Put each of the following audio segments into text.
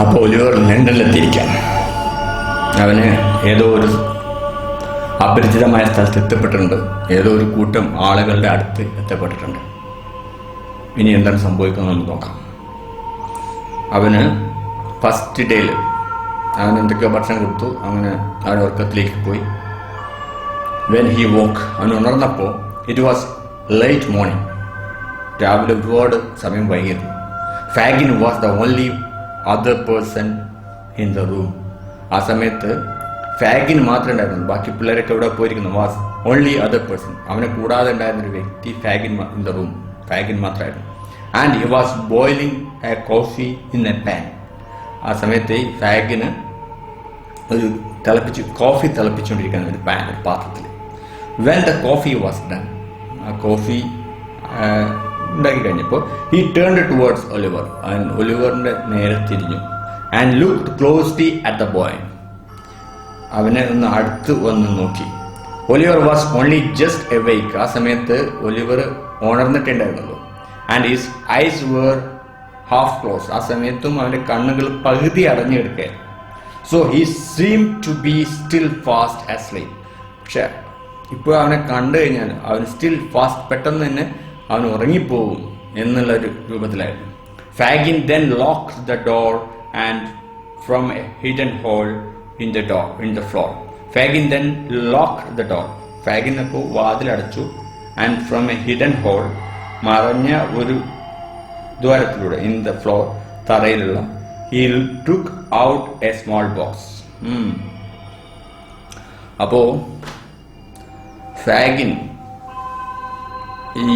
അപ്പോൾ ഒലിവർ ലണ്ടനിലെത്തിയിരിക്കാം അവന് ഏതോ ഒരു അപരിചിതമായ സ്ഥലത്ത് എത്തപ്പെട്ടിട്ടുണ്ട്. ഏതോ ഒരു കൂട്ടം ആളുകളുടെ അടുത്ത് എത്തപ്പെട്ടിട്ടുണ്ട്. ഇനി എന്താണ് സംഭവിക്കുന്നത് നമുക്ക് നോക്കാം. അവന് ഫസ്റ്റ് ഡേയിൽ അവൻ എന്തൊക്കെയോ ഭക്ഷണം കൊടുത്തു. അങ്ങനെ അവൻ ഉറക്കത്തിലേക്ക് പോയി. വെൻ ഹി വോക്ക് അവൻ ഉണർന്നപ്പോൾ ഇറ്റ് വാസ് ലൈറ്റ് മോർണിംഗ് രാവിലെ ഒരുപാട് സമയം വൈകിയിരുന്നു. Fagin was the only other person in the room ആ സമയത്ത് ഫാഗിന് മാത്രമേ ഉണ്ടായിരുന്നു ബാക്കി പിള്ളേരൊക്കെ എവിടെ പോയിരിക്കുന്നു? വാസ് ഓൺലി അതർ പേഴ്സൺ അവനെ കൂടാതെ ഉണ്ടായിരുന്ന ഒരു വ്യക്തി Fagin in the room Fagin മാത്രമായിരുന്നു. And he was boiling a coffee in a pan ആ സമയത്ത് ഈ ഫാഗിന് ഒരു തിളപ്പിച്ച് കോഫി തിളപ്പിച്ചുകൊണ്ടിരിക്കുന്ന ഒരു പാൻ പാത്രത്തിൽ when the coffee was done ആ കോഫി ഉണ്ടാക്കി കഴിഞ്ഞപ്പോൾ he turn towards Oliver and ഒലിവറിന്റെ നേരെ തിരിഞ്ഞു. And look closely at the boy അവനെ ഒന്ന് അടുത്ത് വന്ന് നോക്കി. Oliver was only just awake ആ സമയത്ത് Oliver ഉണർന്നിട്ടുണ്ടായിരുന്നുള്ളൂ and his eyes were half close ആ സമയത്തും അവന്റെ കണ്ണുകൾ പകുതി അടഞ്ഞെടുക്കുക so he seem to be still fast asleep പക്ഷെ ഇപ്പോൾ അവനെ കണ്ടു കഴിഞ്ഞാൽ അവൻ സ്റ്റിൽ ഫാസ്റ്റ് പെട്ടെന്ന് തന്നെ അവൻ ഉറങ്ങിപ്പോകും എന്നുള്ള ഒരു രൂപത്തിലായിരുന്നു. Fagin then lock the door and from a hidden hole in the door in the floor Fagin then lock the door Fagin അപ്പോൾ വാതിലടച്ചു and from a hidden hole മറഞ്ഞ ഒരു ദ്വാരത്തിലൂടെ in the floor തറയിലുള്ള he took out a small box അപ്പോ Fagin ഈ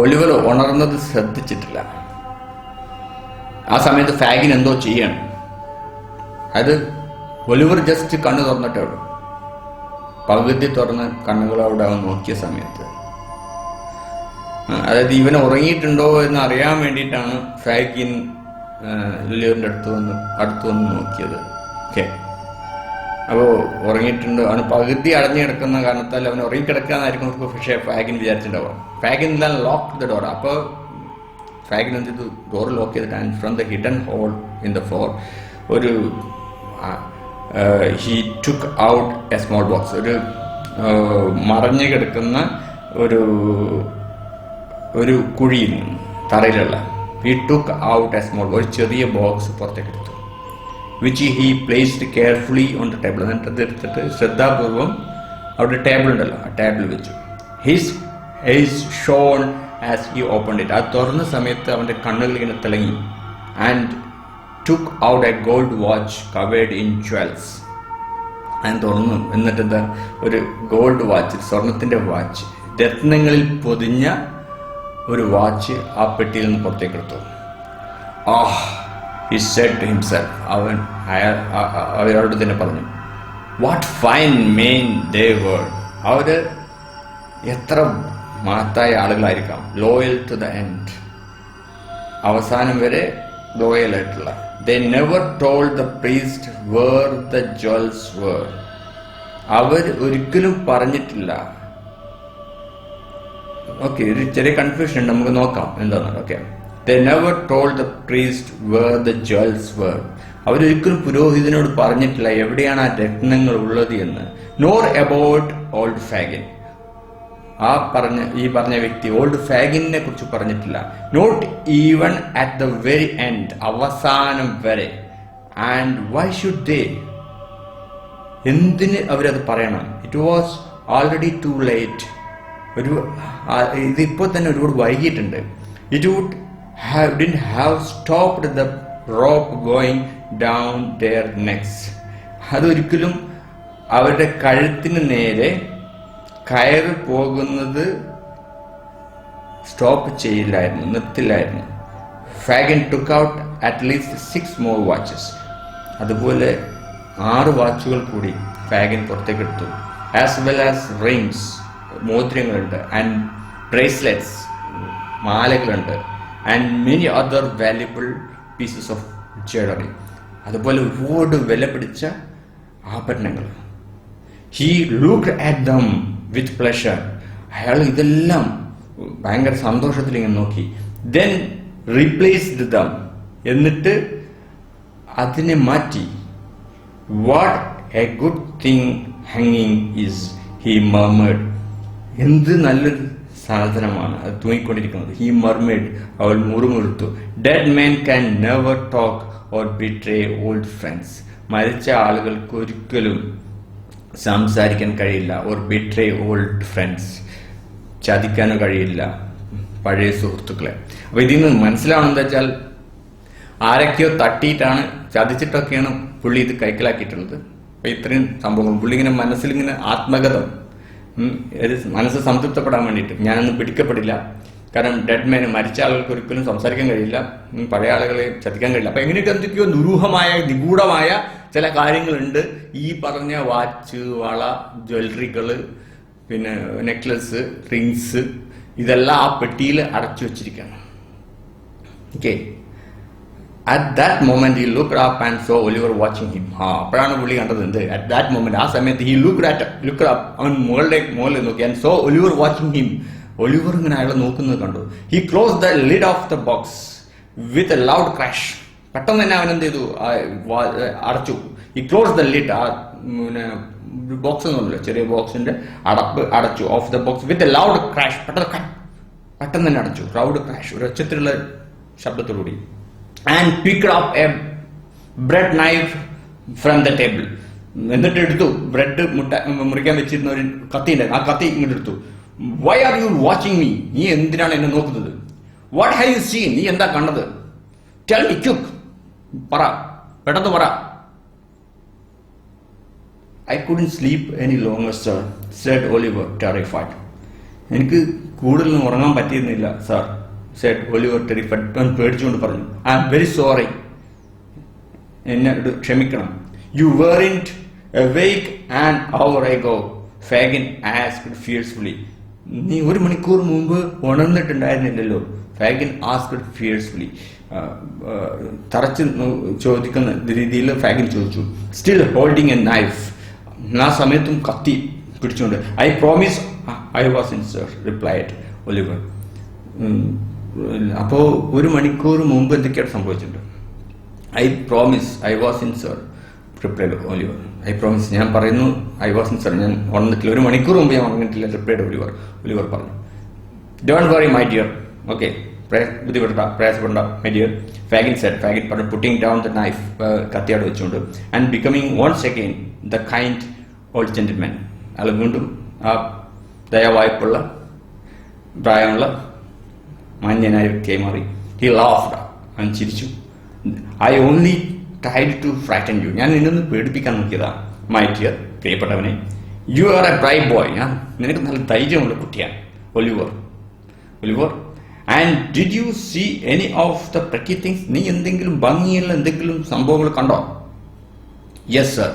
Oliver ഉണർന്നത് ശ്രദ്ധിച്ചിട്ടില്ല. ആ സമയത്ത് ഫാഗിൻ എന്തോ ചെയ്യണം. അത് ഒലിവർ ജസ്റ്റ് കണ്ണു തുറന്നിട്ടേ ഉള്ളൂ. പകുതി തുറന്ന് കണ്ണുകളോടെ അവൻ നോക്കിയ സമയത്ത്. അതായത് ഇവൻ ഉറങ്ങിയിട്ടുണ്ടോ എന്ന് അറിയാൻ വേണ്ടിയിട്ടാണ് ഫാഗിൻ ലിലിയറിന്റെ അടുത്ത് വന്ന് അടുത്ത് വന്ന് നോക്കിയത്. ഓക്കെ അപ്പോൾ ഉറങ്ങിയിട്ടുണ്ട്. അവന് പകുതി അടഞ്ഞു കിടക്കുന്ന കാരണത്താൽ അവൻ ഉറങ്ങിക്കിടക്കാന്നായിരിക്കും പക്ഷേ ഫാഗിൻ വിചാരിച്ചിട്ടുണ്ടാവുക. ഫാഗിൻ എല്ലാം ലോക്ക് ദ ഡോർ അപ്പോൾ ഫാഗിൻ എന്ത് ചെയ്തു? ഡോർ ലോക്ക് ചെയ്തിട്ട് and from the hidden hole in the floor ഒരു he took out a small box ഒരു മറഞ്ഞു കിടക്കുന്ന ഒരു ഒരു കുഴിയിൽ നിന്ന് തറയിലുള്ള he took out a small ഒരു ചെറിയ ബോക്സ് പുറത്തേക്ക് എടുത്തു. Which he placed carefully on the table എന്നിട്ട് അത് എടുത്തിട്ട് ശ്രദ്ധാപൂർവം അവിടെ ടേബിൾ ഉണ്ടല്ലോ ആ ടേബിൾ വെച്ചു. His his shone as he open it ആ തുറന്ന സമയത്ത് അവന്റെ കണ്ണുകൾ ഇങ്ങനെ തിളങ്ങി. And took out a gold watch covered in jewels ഞാൻ തുറന്നു. എന്നിട്ട് എന്താ? ഒരു ഗോൾഡ് വാച്ച് സ്വർണത്തിന്റെ വാച്ച് രത്നങ്ങളിൽ പൊതിഞ്ഞ ഒരു വാച്ച് ആ പെട്ടിയിൽ നിന്ന് പുറത്തേക്കെടുത്തു ah! He said to himself അവൻ അവരോട് തന്നെ പറഞ്ഞു what fine men they world അവർ എത്ര മഹത്തായ ആളുകളായിരിക്കാം. ലോയൽ ടു ദ എൻഡ് അവസാനം വരെ ലോയൽ ആയിട്ടുള്ള. They never told the priest where the jewels were അവർ ഒരിക്കലും പറഞ്ഞിട്ടില്ല. ഓക്കെ ഒരു ചെറിയ കൺഫ്യൂഷൻ ഉണ്ട്. നമുക്ക് നോക്കാം എന്താണെന്ന്. Okay they never told the priest where the jewels were അവരൊരിക്കലും പുരോഹിതനോട് പറഞ്ഞിട്ടില്ല എവിടെയാണ് ആ രത്നങ്ങൾ ഉള്ളത് എന്ന്. നോർ അബൌട്ട് ഓൾഡ് ഫാഗിൻ ആ പറഞ്ഞ ഈ പറഞ്ഞ വ്യക്തി ഓൾഡ് ഫാഗിനെ കുറിച്ച് പറഞ്ഞിട്ടില്ല. Not even at the very end അവസാനം വരെ. ആൻഡ് വൈ ഷുഡ് ദേ എന്തിന് അവരത് പറയണം? It was already too late ഒരു ഇതിപ്പോൾ തന്നെ ഒരുപാട് വൈകിട്ടുണ്ട് it would have din have stopped the rope going down their necks അതൊരിക്കലും അവരുടെ കഴുത്തിന് നേരെ കയറി പോകുന്നത് സ്റ്റോപ്പ് ചെയ്യില്ലായിരുന്നു നിർത്തില്ലായിരുന്നു. Fagin took out at least six more watches അതുപോലെ ആറ് വാച്ചുകൾ കൂടി ഫാഗൻ പുറത്തേക്ക് എടുത്തു ആസ് വെൽ ആസ് റിങ്സ് മോതിരങ്ങളുണ്ട് and bracelets മാലകളുണ്ട്. And many other valuable pieces of jewellery അതുപോലെ ഒരുപാട് വില പിടിച്ച ആഭരണങ്ങൾ. He look at them with pleasure അയാൾ ഇതെല്ലാം ഭയങ്കര സന്തോഷത്തിൽ ഇങ്ങനെ നോക്കി. ദെൻ റീപ്ലേസ്ഡ് ദം എന്നിട്ട് അതിനെ മാറ്റി. വാട്ട് എ ഗുഡ് തിങ് ഹാങ്ങിങ് ഈസ് ഹി മർമേഡ് എന്ത് നല്ലൊരു സാധനമാണ്. അത് തൂങ്ങിക്കൊണ്ടിരിക്കുന്നത്. ഹി മർമേഡ് അവൾ മുറുമുറുത്തു dead men can never talk or betray old friends മരിച്ച ആളുകൾക്ക് ഒരിക്കലും സംസാരിക്കാൻ കഴിയില്ല ഓർ ബിട്രേ ഓൾഡ് ഫ്രണ്ട്സ് ചതിക്കാനോ കഴിയില്ല. പഴയ സുഹൃത്തുക്കളെ. അപ്പൊ ഇതിൽ നിന്ന് മനസ്സിലാവണമെന്ന് വെച്ചാൽ ആരൊക്കെയോ തട്ടിയിട്ടാണ് ചതിച്ചിട്ടൊക്കെയാണ് പുള്ളി ഇത് കൈക്കലാക്കിയിട്ടുള്ളത്. അപ്പൊ ഇത്രയും സംഭവങ്ങൾ. പുള്ളി ഇങ്ങനെ മനസ്സിലിങ്ങനെ ആത്മഗതം. ഒരു മനസ്സ് സംതൃപ്തപ്പെടാൻ വേണ്ടിയിട്ട്. ഞാനൊന്നും പിടിക്കപ്പെടില്ല. കാരണം ഡെഡ് മേന് മരിച്ച ആളുകൾക്ക് ഒരിക്കലും സംസാരിക്കാൻ കഴിയില്ല. പഴയ ആളുകളെ ചതിക്കാൻ കഴിയില്ല. അപ്പൊ എങ്ങനെയൊക്കെ എന്തൊക്കെയോ ദുരൂഹമായ നിഗൂഢമായ ചില കാര്യങ്ങളുണ്ട്. ഈ പറഞ്ഞ വാച്ച് വള ജ്വല്ലറികൾ പിന്നെ നെക്ലസ് റിങ്സ് ഇതെല്ലാം ആ പെട്ടിയിൽ അടച്ചു വെച്ചിരിക്കണം okay at that moment he look up and saw Oliver watching him ആ അപ്പോഴാണ് പുള്ളി കണ്ടത് എന്ത്? അറ്റ് ദാറ്റ് മൊമെന്റ് ആ സമയത്ത് he look at look up അവൻ മുകളിലേക്ക് മുകളിൽ നോക്കി and saw Oliver watching him Oliver ഇങ്ങനെ അയാളെ നോക്കുന്നത് കണ്ടു. He close the lid of the box with a loud crash പെട്ടെന്ന് തന്നെ അവൻ എന്ത് ചെയ്തു? അടച്ചു. ഈ ക്ലോസ് ദ ലിഡ് ആ പിന്നെ ബോക്സ് ഒന്നുമില്ല ചെറിയ ബോക്സിന്റെ അടപ്പ് അടച്ചു. Of the box with a loud crash പെട്ടെന്ന് പെട്ടെന്ന് തന്നെ അടച്ചു. ലൗഡ് ക്രാഷ് ഒരു ഒച്ചത്തിലുള്ള ശബ്ദത്തോടുകൂടി. And pick up a bread knife from the table എന്നിട്ട് എടുത്തു. ബ്രെഡ് മുട്ട മുറിക്കാൻ വെച്ചിരുന്ന ഒരു കത്തി ഉണ്ടായിരുന്നു. ആ കത്തി ഇങ്ങോട്ട് എടുത്തു. Why are you watching me നീ എന്തിനാണ് എന്നെ നോക്കുന്നത്? വാട്ട് ഹാവ് യു സീൻ നീ എന്താ കണ്ടത്? ടെൽ മി ക്യുക്ക് പറ. പെട്ടെന്ന് പറ. I couldn't sleep any longer sir said Oliver terrified എനിക്ക് കൂടുതൽ ഉറങ്ങാൻ പറ്റിയിരുന്നില്ല സാർ സെഡ് ഒലിവർ ടെറിഫൈഡ് അവൻ പേടിച്ചുകൊണ്ട് പറഞ്ഞു. ഐ ആം വെരി സോറി എന്നെ ക്ഷമിക്കണം. You were awake an hour ago Fagin asked fiercely നീ ഒരു മണിക്കൂർ മുമ്പ് ഉണർന്നിട്ടുണ്ടായിരുന്നില്ലല്ലോ ഫാഗിൻ ആസ്ക്ഡ് ഫിയേഴ്സ്ഫുള്ളി തറച്ച് ചോദിക്കുന്ന രീതിയിൽ ഫാഗിൻ ചോദിച്ചു. സ്റ്റിൽ ഹോൾഡിങ് എ നൈഫ് ആ സമയത്തും കത്തി പിടിച്ചുകൊണ്ട്. I promise I was in replied Oliver അപ്പോൾ ഒരു മണിക്കൂർ മുമ്പ് എന്തൊക്കെയാണ് സംഭവിച്ചിട്ടുണ്ട്? I promise I was in sir replied Oliver I promise ഞാൻ പറയുന്നു ഐ വാസ് ഇൻ സർ ഞാൻ ഉണർന്നിട്ടില്ല ഒരു മണിക്കൂർ മുമ്പ് ഞാൻ ഉണർന്നിട്ടില്ല റിപ്ലൈഡ് ഒലിവർ ഒലിവർ പറഞ്ഞു. Don't worry my dear okay ബുദ്ധിമുട്ടണ്ട. പ്രയാസപ്പെടണ്ട my dear Fagin said Fagin പറഞ്ഞു പുട്ടിങ് ഡൗൺ ദ നൈഫ് കത്തിയാട് വെച്ചുകൊണ്ട്. And becoming once again the kind old gentleman അയാൾ വീണ്ടും ആ ദയവായ്പുള്ള പ്രായമുള്ള മാന്യനായ വ്യക്തിയായി മാറി ഹി ലാഫ്ഡ് അവൻ ചിരിച്ചു. I only tried to frighten you ഞാൻ നിന്നൊന്ന് പേടിപ്പിക്കാൻ നോക്കിയതാ my dear പ്രിയപ്പെട്ടവനെ. You are a brave boy ഞാൻ നിനക്ക് നല്ല ധൈര്യമുള്ള കുട്ടിയാണ് Oliver. Oliver and did you see any of the pretty things നീ എന്തെങ്കിലും ഭംഗിയുള്ള എന്തെങ്കിലും സംഭവങ്ങൾ കണ്ടോ? യെസ് സർ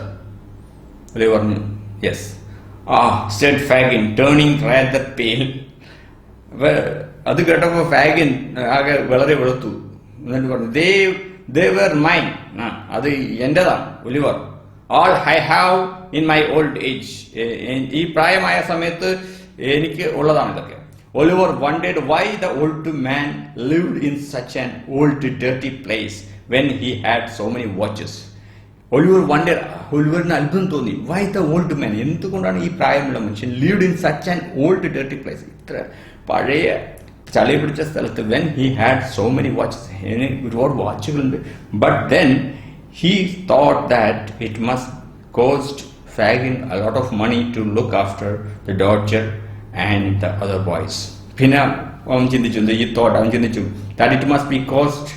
ഒലിവർ പറഞ്ഞു yes ah said Fagin turning rather pale അപ്പൊ അത് കേട്ടപ്പോ ഫാഗിൻ ആകെ വളരെ വെളുത്തു. എന്നിട്ട് പറഞ്ഞു ദേ ദേ വേർ മൈൻ. അത് എന്റെതാണ് Oliver. All I have in my old age ഈ പ്രായമായ സമയത്ത് എനിക്ക് ഉള്ളതാണ് ഇതൊക്കെ. Oliver wondered why the old man lived in such an old dirty place when he had so many watches Oliver wonder ഒലിവറിന് അത്ഭുതം തോന്നി. Y the old മാൻ എന്തുകൊണ്ടാണ് ഈ പ്രായമുള്ള മനുഷ്യൻ lived in such an old dirty place ഇത്ര പഴയ ചളി പിടിച്ച സ്ഥലത്ത് when he had so many watches ഒരുപാട് വാച്ചുകളുണ്ട് but then he thought that it must cost Fagin lot of money to look after the Dodger and the other boys പിന്നെ അവൻ ചിന്തിച്ചു ഈ തോട്ട് അവൻ ചിന്തിച്ചു that it must be cost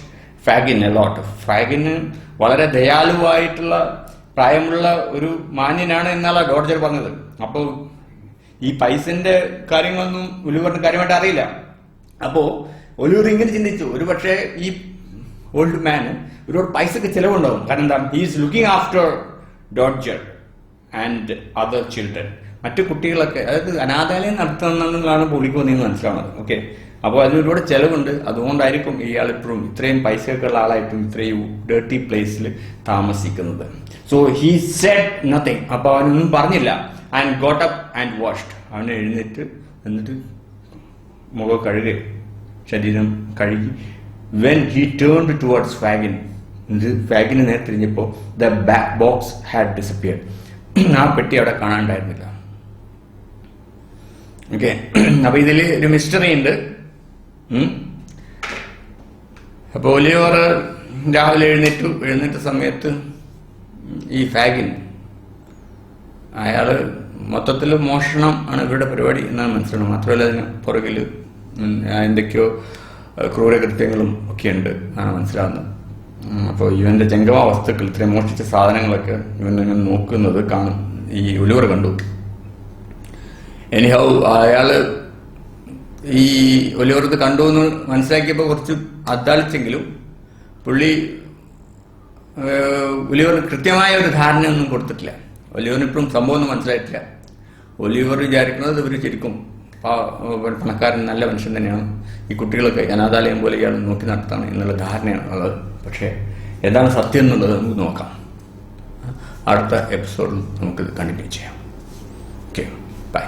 Fagin a lot ഫാഗിന് വളരെ ദയാലുവായിട്ടുള്ള പ്രായമുള്ള ഒരു മാന്യനാണ് എന്നാണ് ഡോർജർ പറഞ്ഞത്. അപ്പോൾ ഈ പൈസന്റെ കാര്യങ്ങളൊന്നും ഉലുവറിന് കാര്യമായിട്ട് അറിയില്ല. അപ്പോ ഒലൂർ ഇങ്ങനെ ചിന്തിച്ചു. ഒരു പക്ഷേ ഈ ഓൾഡ് മാൻ ഒരുപാട് പൈസക്ക് ചിലവുണ്ടാവും. കാരണം എന്താ? Is looking after Dodger and other children മറ്റു കുട്ടികളൊക്കെ അതായത് അനാഥാലയം നടത്തുന്നതാണ് പുള്ളിക്ക് വന്നതെന്ന് മനസ്സിലാവുന്നത്. ഓക്കെ അപ്പോൾ അതിന് ഒരുപാട് ചിലവുണ്ട്. അതുകൊണ്ടായിരിക്കും ഇയാൾ ഇപ്പോഴും ഇത്രയും പൈസയൊക്കെ ഉള്ള ആളായിട്ടും ഇത്രയും ഡേർട്ടി പ്ലേസിൽ താമസിക്കുന്നത്. സോ ഹി സെഡ് നത്തിങ് അപ്പോൾ അവനൊന്നും പറഞ്ഞില്ല. And got up and washed അവൻ എഴുന്നേറ്റ് എന്നിട്ട് മുഖം കഴുകി ശരീരം കഴുകി. When he turned towards Fagin ഫാഗിന് നേരെ തിരിഞ്ഞപ്പോൾ the back box had disappear ആ പെട്ടി അവിടെ കാണാണ്ടായിരുന്നില്ല. ഓക്കെ അപ്പൊ ഇതിൽ ഒരു മിസ്റ്ററി ഉണ്ട്. അപ്പൊ ഒലിവർ രാവിലെ എഴുന്നേറ്റു. എഴുന്നേറ്റ സമയത്ത് ഈ ഫാഗിൻ അയാൾ മൊത്തത്തിൽ മോഷണം ആണ് ഇവരുടെ പരിപാടി എന്നാണ് മനസ്സിലാവുന്നത്. മാത്രമല്ല അതിന് പുറകിൽ എന്തൊക്കെയോ ക്രൂരകൃത്യങ്ങളും ഒക്കെയുണ്ട് എന്നാണ് മനസ്സിലാവുന്നത്. അപ്പോൾ ഇവന്റെ ജംഗമ വസ്തുക്കൾ ഇത്രയും മോഷ്ടിച്ച സാധനങ്ങളൊക്കെ ഇവൻ ഇങ്ങനെ നോക്കുന്നത് കാണും. ഈ ഒലിവർ കണ്ടു. എനിഹൗ അയാൾ ഈ ഒലിവർ കണ്ടു എന്ന് മനസ്സിലാക്കിയപ്പോൾ കുറച്ച് അദ്ദാളിച്ചെങ്കിലും പുള്ളി ഒലിവർ കൃത്യമായ ഒരു ധാരണയൊന്നും കൊടുത്തിട്ടില്ല. ഒലിവറിന് ഇപ്പോഴും സംഭവം ഒന്നും മനസ്സിലായിട്ടില്ല. ഒലിവർ വിചാരിക്കുന്നത് ഇവർ ശരിക്കും പണക്കാരൻ നല്ല മനുഷ്യൻ തന്നെയാണ്. ഈ കുട്ടികളൊക്കെ അനാഥാലയം പോലെ ഇയാൾ നോക്കി നടത്താണ് എന്നുള്ള ധാരണയാണ് ഉള്ളത്. പക്ഷേ എന്താണ് സത്യം എന്നുള്ളത് നമുക്ക് നോക്കാം. അടുത്ത എപ്പിസോഡിൽ നമുക്കിത് കണ്ടിന്യൂ ചെയ്യാം. Okay bye.